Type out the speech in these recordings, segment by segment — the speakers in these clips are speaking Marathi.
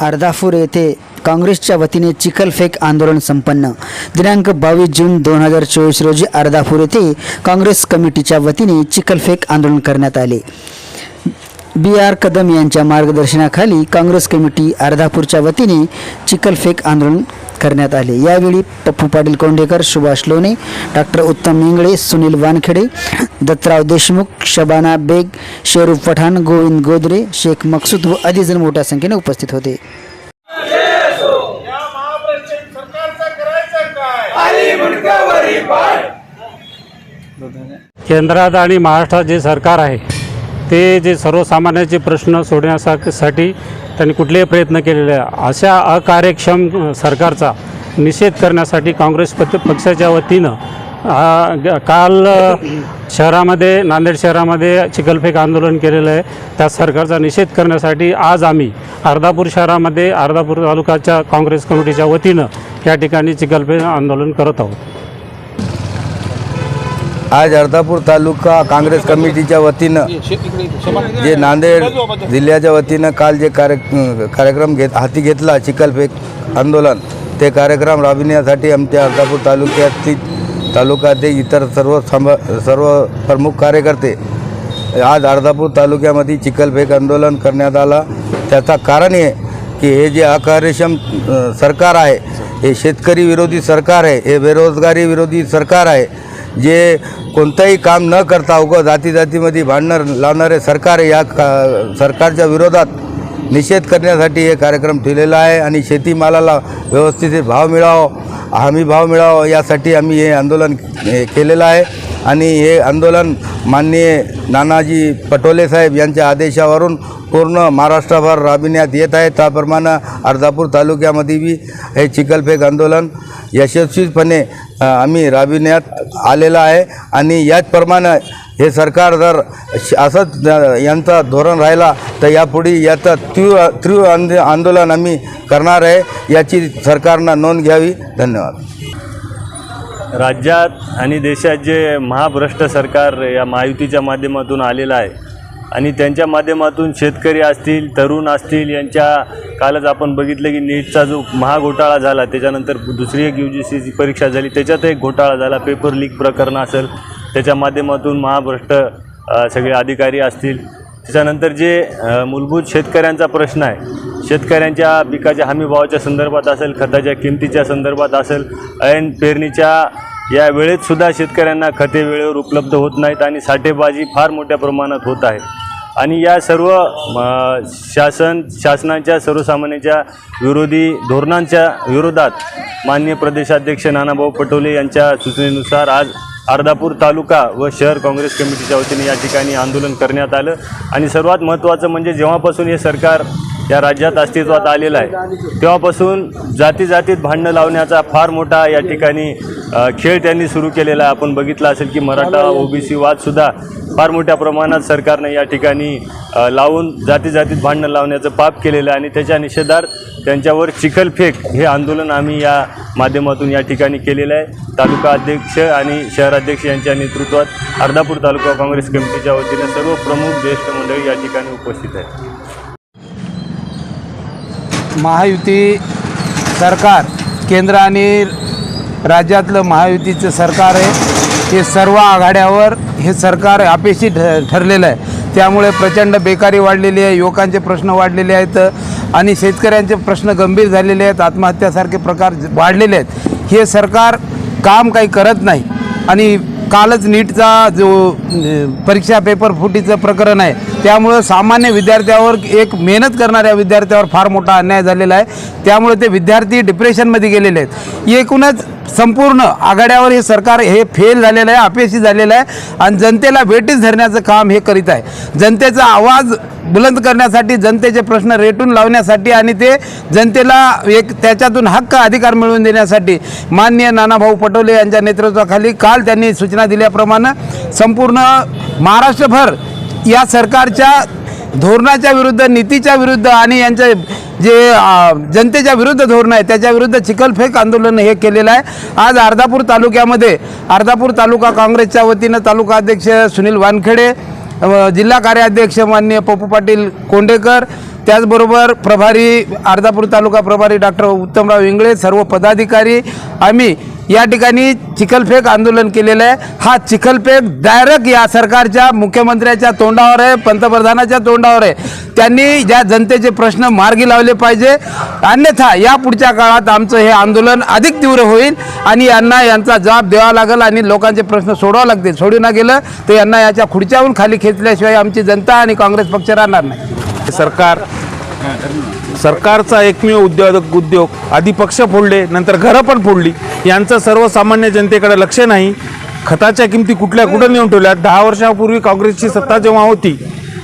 अर्धापूर येथे काँग्रेसच्या वतीने चिखलफेक आंदोलन संपन्न. दिनांक बावीस जून दोन हजार चोवीस रोजी अर्धापूर येथे काँग्रेस कमिटीच्या वतीने चिखलफेक आंदोलन करण्यात आले. बी आर कदम यांच्या मार्गदर्शनाखाली काँग्रेस कमिटी अर्धापूरच्या वतीने चिखलफेक आंदोलन करण्यात आले. यावेळी पप्पू पाटील कोंडेकर सुभाष लोणे डॉक्टर उत्तम इंगळे सुनील वानखेडे दत्तराव देशमुख शबाना बेग शेरूफ पठाण गोविंद गोदरे शेख मकसूद व अधिक मोठ्या संख्येने उपस्थित होते. केंद्रात आणि महाराष्ट्रात जे सरकार आहे ते जे सर्वसामान्यांचे प्रश्न सोडण्यासाठी त्यांनी कुठलेही प्रयत्न केलेले आहे. अशा अकार्यक्षम सरकारचा निषेध करण्यासाठी काँग्रेस पत पक्षाच्या वतीनं काल शहरामध्ये नांदेड शहरामध्ये चिखलफेक आंदोलन केलेलं आहे. त्या सरकारचा निषेध करण्यासाठी आज आम्ही अर्धापूर शहरामध्ये अर्धापूर तालुक्याच्या काँग्रेस कमिटीच्या वतीनं या ठिकाणी चिखलफेक आंदोलन करत आहोत. आज अर्धापूर तालुका काँग्रेस कमिटीच्या वतीनं जे नांदेड जिल्ह्याच्या वतीनं काल जे कार्य कार्यक्रम घेत हाती घेतला चिखलफेक आंदोलन ते कार्यक्रम राबविण्यासाठी आमच्या अर्धापूर तालुक्यातील तालुक्यातील इतर सर्व सांभ सर्व प्रमुख कार्यकर्ते आज अर्धापूर तालुक्यामध्ये चिखलफेक आंदोलन करण्यात आला. त्याचा कारण हे की हे जे अकार्यक्षम सरकार आहे हे शेतकरी विरोधी सरकार आहे हे बेरोजगारी विरोधी सरकार आहे जे कोणतंही काम न करता उगं जाती जातीमध्ये भांडणं लावणारे सरकार या का सरकारच्या विरोधात निषेध करण्यासाठी हे कार्यक्रम ठेवलेला आहे आणि शेतीमालाला व्यवस्थित भाव मिळावं हमी भाव मिळावं यासाठी आम्ही हे आंदोलन केलेलं आहे. आणि हे आंदोलन माननीय नानाजी पटोले साहेब यांच्या आदेशावरून पूर्ण महाराष्ट्रभर राबविण्यात येत आहे. त्याप्रमाणे अर्धापूर तालुक्यामध्ये बी हे चिखलफेक आंदोलन यशस्वीपणे आम्ही राबविण्यात आलेला आहे. आणि याचप्रमाणे हे सरकार जर श- असंच यांचा धोरण राहिला तर यापुढे याचा तीव्र तीव्र आंद आंदोलन आम्ही करणार आहे. याची सरकारनं नोंद घ्यावी. धन्यवाद. राज्यात आणि देशात जे महाभ्रष्ट सरकार या महायुतीच्या माध्यमातून आलेलं आहे आणि त्यांच्या माध्यमातून शेतकरी असतील तरुण असतील यांच्या कालच आपण बघितलं की नीटचा जो महाघोटाळा झाला त्याच्यानंतर दुसरी एक यू जी सीची परीक्षा झाली त्याच्यात एक घोटाळा झाला पेपर लीक प्रकरण असेल त्याच्या माध्यमातून महाभ्रष्ट सगळे अधिकारी असतील. त्याच्यानंतर जे मूलभूत शेतकऱ्यांचा प्रश्न आहे शेतकऱ्यांच्या पिकाच्या हमीभावाच्या संदर्भात असेल खताच्या किमतीच्या संदर्भात असेल ऐन पेरणीच्या या वेळेत सुद्धा शेतकऱ्यांना खते वेळेवर उपलब्ध होत नाहीत आणि साठेबाजी फार मोठ्या प्रमाणात होत आहे. आणि या सर्व शासन शासनाच्या सर्वसामान्यांच्या विरोधी धोरणांच्या विरोधात माननीय प्रदेशाध्यक्ष नानाभाऊ पटोले यांच्या सूचनेनुसार आज अर्धापूर तालुका व शहर काँग्रेस कमिटीच्या वतीने या ठिकाणी आंदोलन करण्यात आलं. आणि सर्वात महत्त्वाचं म्हणजे जेव्हापासून हे सरकार या राज्यात अस्तित्वात आलेलं आहे. तेव्हापासून जाती जातीत भांडणं लावण्याचा फार मोठा या ठिकाणी खेळ त्यांनी सुरू केलेला आहे. आपण बघितलं असेल की मराठा ओबीसी वादसुद्धा फार मोठ्या प्रमाणात सरकारनं या ठिकाणी लावून जाती जातीत भांडणं लावण्याचं पाप केलेलं आहे आणि त्याच्या निषेधार्थ त्यांच्यावर चिखलफेक हे आंदोलन आम्ही या माध्यमातून या ठिकाणी केलेलं आहे. तालुका अध्यक्ष आणि शहराध्यक्ष यांच्या नेतृत्वात अर्धापूर तालुका काँग्रेस कमिटीच्या वतीने सर्व प्रमुख ज्येष्ठ मंडळी या ठिकाणी उपस्थित आहेत. महायुती सरकार केंद्र आणि राज्यातलं महायुतीचं सरकार आहे. हे सर्व आघाड्यावर हे सरकार अपेक्षी ठ ठरलेलं आहे. त्यामुळे प्रचंड बेकारी वाढलेली आहे युवकांचे प्रश्न वाढलेले आहेत आणि शेतकऱ्यांचे प्रश्न गंभीर झालेले आहेत आत्महत्यासारखे प्रकार वाढलेले आहेत. हे सरकार काम काही करत नाही आणि कालच नीटचा जो परीक्षा पेपर फुटीचं प्रकरण आहे त्यामुळं सामान्य विद्यार्थ्यावर एक मेहनत करणाऱ्या विद्यार्थ्यावर फार मोठा अन्याय झालेला आहे. त्यामुळे ते विद्यार्थी डिप्रेशनमध्ये गेलेले आहेत. एकूणच संपूर्ण आघाड्यावर हे सरकार हे फेल झालेलं आहे अपयशी झालेलं आहे आणि जनतेला वेटीस धरण्याचं काम हे करीत आहे. जनतेचा आवाज बुलंद करण्यासाठी जनतेचे प्रश्न रेटून लावण्यासाठी आणि ते जनतेला एक त्याच्यातून हक्क अधिकार मिळवून देण्यासाठी माननीय नानाभाऊ पटोले यांच्या नेतृत्वाखाली काल त्यांनी सूचना दिल्याप्रमाणे संपूर्ण महाराष्ट्रभर या सरकारच्या धोरणाच्या विरुद्ध नीतीच्या विरुद्ध आणि यांच्या जे जनतेच्या विरुद्ध धोरण आहे त्याच्या विरुद्ध चिखलफेक आंदोलन हे केलेलं आहे. आज अर्धापूर तालुक्यामध्ये अर्धापूर तालुका काँग्रेसच्या वतीनं तालुका अध्यक्ष सुनील वानखेडे जिल्हा कार्याध्यक्ष माननीय पप्पू पाटील कोंडेकर त्याचबरोबर प्रभारी अर्धापूर तालुका प्रभारी डॉक्टर उत्तमराव इंगळे सर्व पदाधिकारी आम्ही या ठिकाणी चिखलफेक आंदोलन केलेलं आहे. हा चिखलफेक डायरेक्ट या सरकारच्या मुख्यमंत्र्याच्या तोंडावर आहे पंतप्रधानाच्या तोंडावर आहे. त्यांनी ज्या जनतेचे प्रश्न मार्गी लावले पाहिजे. अन्यथा या पुढच्या काळात आमचं हे आंदोलन अधिक तीव्र होईल आणि यांना यांचा जबाब द्यावा लागेल आणि लोकांचे प्रश्न सोडावे लागतील. सोडू ना गेलं तर यांना याच्या खुर्च्याहून खाली खेचल्याशिवाय आमची जनता आणि काँग्रेस पक्ष राहणार नाही. सरकार सरकारचा एकमेव उद्योजक उद्योग आधी पक्ष फोडले नंतर घरं पण फोडली. यांचं सर्वसामान्य जनतेकडे लक्ष नाही. खताच्या किमती कुठल्या कुठं नेऊन ठेवल्या दहा वर्षापूर्वी काँग्रेसची सत्ता जेव्हा होती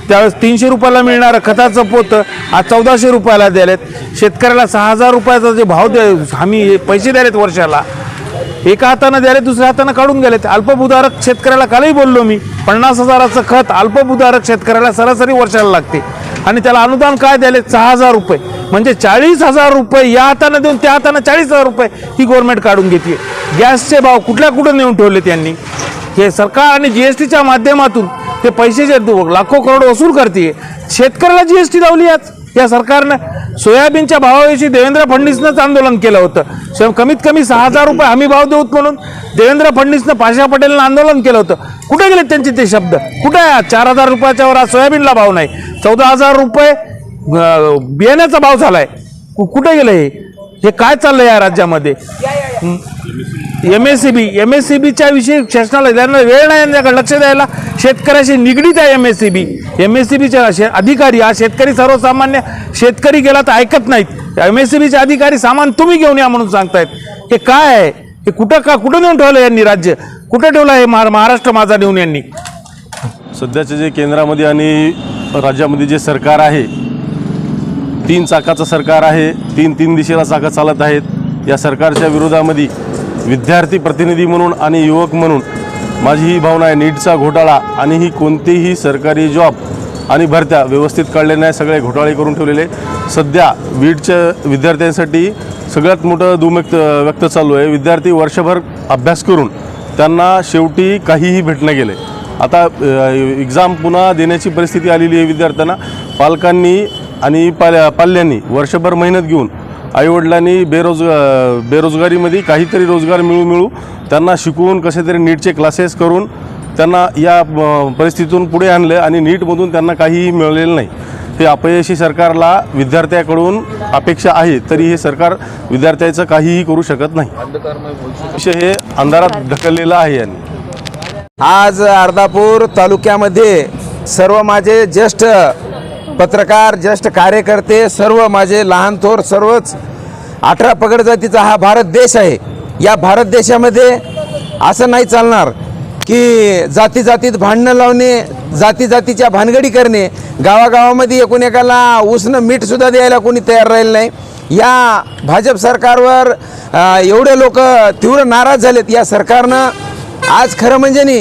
त्यावेळेस तीनशे रुपयाला मिळणारं खताचं पोतं आज चौदाशे रुपयाला द्यालेत शेतकऱ्याला सहा हजार रुपयाचा जे भाव द्या हमी पैसे द्यालेत वर्षाला. एका हातानं द्याले दुसऱ्या हातानं काढून गेलेत. अल्पभूधारक शेतकऱ्याला कालही बोललो मी पन्नास हजाराचं खत अल्पभूधारक शेतकऱ्याला सरासरी वर्षाला लागते. आणि त्याला अनुदान काय द्यायले? सहा हजार रुपये. म्हणजे चाळीस हजार रुपये या हातानं देऊन त्या हातानं चाळीस हजार रुपये ही गव्हर्नमेंट काढून घेते गॅसचे भाव कुठल्या कुठं नेऊन ठेवले त्यांनी हे सरकार आणि जी एस टीच्या माध्यमातून ते पैसे जे लाखो करोड वसूल करते शेतकऱ्याला जी एस टी लावली आज. या सरकारनं सोयाबीनच्या भावाविषयी देवेंद्र फडणवीसनंच आंदोलन केलं होतं. कमीत कमी सहा हजार रुपये हमी भाव देऊत म्हणून देवेंद्र फडणवीसनं पाशा पटेलनं आंदोलन केलं होतं. कुठे गेले त्यांचे ते शब्द? कुठे आहे चार हजार रुपयाच्या वर आज सोयाबीनला भाव नाही. चौदा हजार रुपये बियाण्याचा भाव झालाय. कु- कुठे गेलं हे? हे काय चाललंय या राज्यामध्ये? M S C B M S C बीच्या विषयी शासनाला त्यांना वेळ नाही यांच्याकडे लक्ष द्यायला शेतकऱ्याशी निगडीत आहे M S C B M S C बीचे शे अधिकारी हा शेतकरी सर्वसामान्य शेतकरी गेला तर ऐकत नाहीत. एम एस सी बीचे अधिकारी सामान तुम्ही घेऊन या म्हणून सांगतायत. हे काय आहे? हे कुठं का कुठं नेऊन ठेवलं यांनी राज्य? कुठं ठेवलं हे महा- महाराष्ट्र माझा नेऊन यांनी? सध्याचे जे केंद्रामध्ये आणि राज्यामध्ये जे सरकार आहे तीन चाकाचं सरकार आहे तीन तीन दिशेला चाकं चालत आहेत. या सरकारच्या विरोधामध्ये विद्यार्थी प्रतिनिधी म्हणून आणि युवक म्हणून माझी ही भावना आहे नीटचा घोटाळा आणि ही कोणतेही सरकारी जॉब आणि भरत्या व्यवस्थित काढले नाही सगळे घोटाळे करून ठेवलेले सध्या वीटच्या विद्यार्थ्यांसाठी सगळ्यात मोठं दुमक्त व्यक्त चालू आहे. विद्यार्थी वर्षभर अभ्यास करून त्यांना शेवटी काहीही भेटणं गेले आता एक्झाम पुन्हा देण्याची परिस्थिती आलेली आहे विद्यार्थ्यांना. पालकांनी आणि पाल्या पाल्यांनी वर्षभर मेहनत घेऊन आईवडिलांनी बेरोज बेरोजगारीमध्ये काहीतरी रोजगार मिळू मिळू त्यांना शिकवून कसे तरी नीटचे क्लासेस करून त्यांना या परिस्थितीतून पुढे आणलं आणि नीटमधून त्यांना काहीही मिळालेलं नाही. हे अपयशी सरकारला विद्यार्थ्याकडून अपेक्षा आहे तरी हे सरकार विद्यार्थ्याचं काहीही करू शकत नाही. विषय हे अंधारात ढकललेलं आहे यांनी. आज अर्धापूर तालुक्यामध्ये सर्व माझे ज्येष्ठ पत्रकार ज्येष्ठ कार्यकर्ते सर्व माझे लहान थोर सर्वच अठरा पगड जातीचा हा भारत देश आहे. या भारत देशामध्ये असं नाही चालणार की जाती जातीत भांडणं लावणे जाती जातीच्या भानगडी करणे गावागावामध्ये एकूण एकाला उसनं मीठसुद्धा द्यायला कोणी तयार राहिलं नाही. या भाजप सरकारवर एवढे लोक तीव्र नाराज झालेत. या सरकारनं आज खरं म्हणजे नी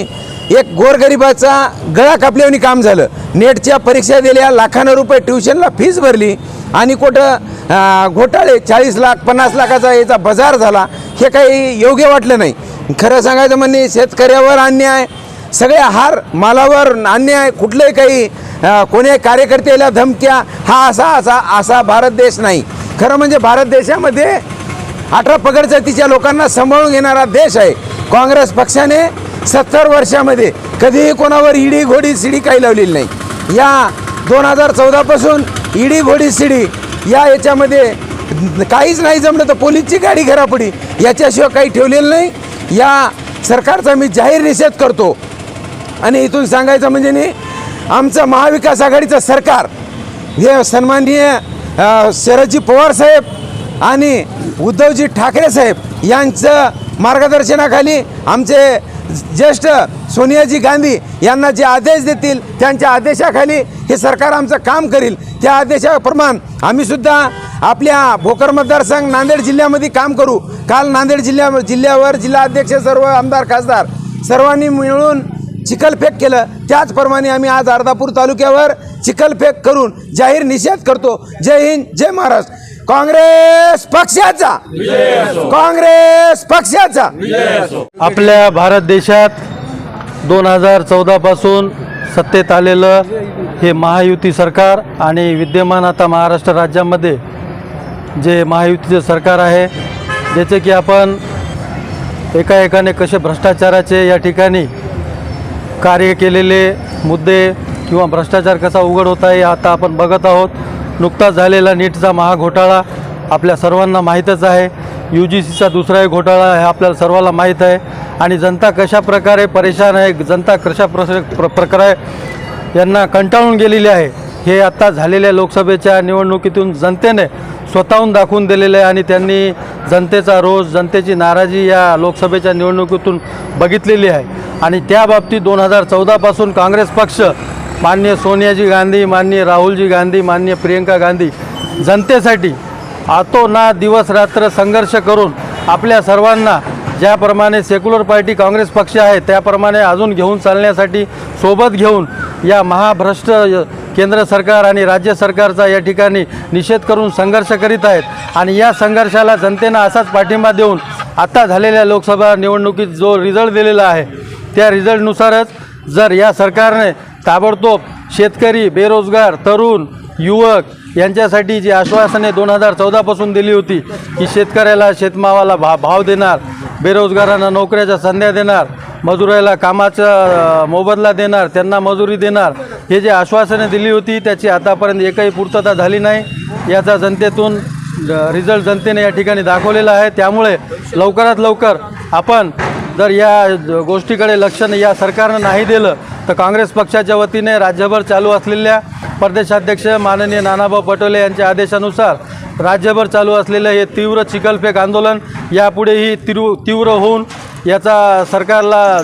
एक गोरगरिबाचा गळा कापल्याने काम झालं. नेटच्या परीक्षा दिल्या लाखानं रुपये ट्युशनला फीज भरली आणि कुठं घोटाळे चाळीस लाख पन्नास लाखाचा याचा बाजार झाला. हे काही योग्य वाटलं नाही. खरं सांगायचं म्हणजे शेतकऱ्यावर अन्याय सगळे हार मालावर अन्याय कुठलंही काही कोणी कार्यकर्त्याला धमक्या हा असा असा असा भारत देश नाही. खरं म्हणजे भारत देशामध्ये अठरा पगड जातीच्या लोकांना सांभाळून घेणारा देश आहे. काँग्रेस पक्षाने सत्तर वर्षामध्ये कधीही कोणावर इडी घोडी सिडी काही लावलेली नाही. या दोन हजार चौदापासून इडी घोडी सिडी या याच्यामध्ये काहीच नाही जमलं तर पोलीसची गाडी घरापडी याच्याशिवाय काही ठेवलेलं नाही. या सरकारचा मी जाहीर निषेध करतो. आणि इथून सांगायचं म्हणजे नाही आमचं महाविकास आघाडीचं सरकार हे सन्माननीय शरदजी पवार साहेब आणि उद्धवजी ठाकरे साहेब यांचं मार्गदर्शनाखाली आमचे ज्येष्ठ सोनियाजी गांधी यांना जे आदेश देतील त्यांच्या आदेशाखाली हे सरकार आमचं काम करील. त्या आदेशाप्रमाणे आम्हीसुद्धा आपल्या भोकर मतदारसंघ नांदेड जिल्ह्यामध्ये काम करू. काल नांदेड जिल्ह्या जिल्ह्यावर जिल्हा अध्यक्ष सर्व आमदार खासदार सर्वांनी मिळून चिखलफेक केलं. त्याचप्रमाणे आम्ही आज अर्धापूर तालुक्यावर चिखलफेक करून जाहीर निषेध करतो. जय हिंद जय महाराष्ट्र. काँग्रेस पक्षाचा. काँग्रेस पक्षाचा. आपल्या भारत देशात दोन हजार चौदापासून सत्तेत आलेलं हे महायुती सरकार आणि विद्यमान आता महाराष्ट्र राज्यामध्ये जे महायुतीचं सरकार आहे ज्याचे की आपण एका एकाने कसे भ्रष्टाचाराचे या ठिकाणी कार्य केलेले मुद्दे किंवा भ्रष्टाचार कसा उघड होत आहे आता आपण बघत आहोत. नुकताच झालेला नीटचा महाघोटाळा आपल्या सर्वांना माहीतच आहे. यू जी सीचा दुसराही घोटाळा हे आपल्याला सर्वांना माहीत आहे. आणि जनता कशा प्रकारे परेशान आहे जनता कशा प्रस प्र प्रकारे यांना कंटाळून गेलेली आहे हे आत्ता झालेल्या लोकसभेच्या निवडणुकीतून जनतेने स्वतःहून दाखवून दिलेलं आहे. आणि त्यांनी जनतेचा रोज जनतेची नाराजी या लोकसभेच्या निवडणुकीतून बघितलेली आहे. आणि त्या बाबतीत दोन हजार चौदापासून काँग्रेस पक्ष मान्य सोनियाजी गांधी मान्य राहुलजी गांधी मान्य प्रियंका गांधी जनतेसाठी आतोना दिवस रात्र संघर्ष करून आपल्या सर्वांना ज्याप्रमाणे सेक्युलर पार्टी काँग्रेस पक्ष आहे त्याप्रमाणे अजून घेऊन चालण्यासाठी सोबत घेऊन या महाभ्रष्ट केंद्र सरकार आणि राज्य सरकारचा या ठिकाणी निषेध करून संघर्ष करीत आहेत. आणि या संघर्षाला जनतेनं असाच पाठिंबा देऊन आता झालेल्या लोकसभा निवडणुकीत जो रिझल्ट दिलेला आहे त्या रिझल्टनुसारच जर या सरकारने ताबडतोब शेतकरी बेरोजगार तरुण युवक यांच्यासाठी जी आश्वासने दोन हजार चौदापासून दिली होती की शेतकऱ्याला शेतमावाला भा भाव देणार बेरोजगारांना नोकऱ्याच्या संध्या देणार मजुराला कामाचा मोबदला देणार त्यांना मजुरी देणार हे जे आश्वासने दिली होती त्याची आतापर्यंत एकही पूर्तता झाली नाही. याचा जनतेतून रिझल्ट जनतेने या ठिकाणी दाखवलेला आहे. त्यामुळे लवकरात लवकर आपण जर या ज- गोष्टीकडे लक्ष या सरकारनं नाही दिलं तर काँग्रेस पक्षाच्या वतीने राज्यभर चालू असलेल्या प्रदेशाध्यक्ष माननीय नानाभाऊ पटोले यांच्या आदेशानुसार राज्यभर चालू असलेलं हे तीव्र चिखलफेक आंदोलन यापुढेही तीव्र तीव्र होऊन याचा सरकारला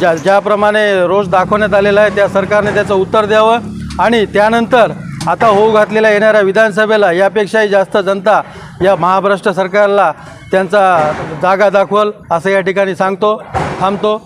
ज्या ज्याप्रमाणे रोष दाखवण्यात आलेला आहे त्या सरकारने त्याचं उत्तर द्यावं आणि त्यानंतर आता होऊ घातलेल्या येणाऱ्या विधानसभेला यापेक्षाही जास्त जनता या महाभ्रष्ट सरकारला त्यांचा जागा दाखवल असं या ठिकाणी सांगतो थांबतो.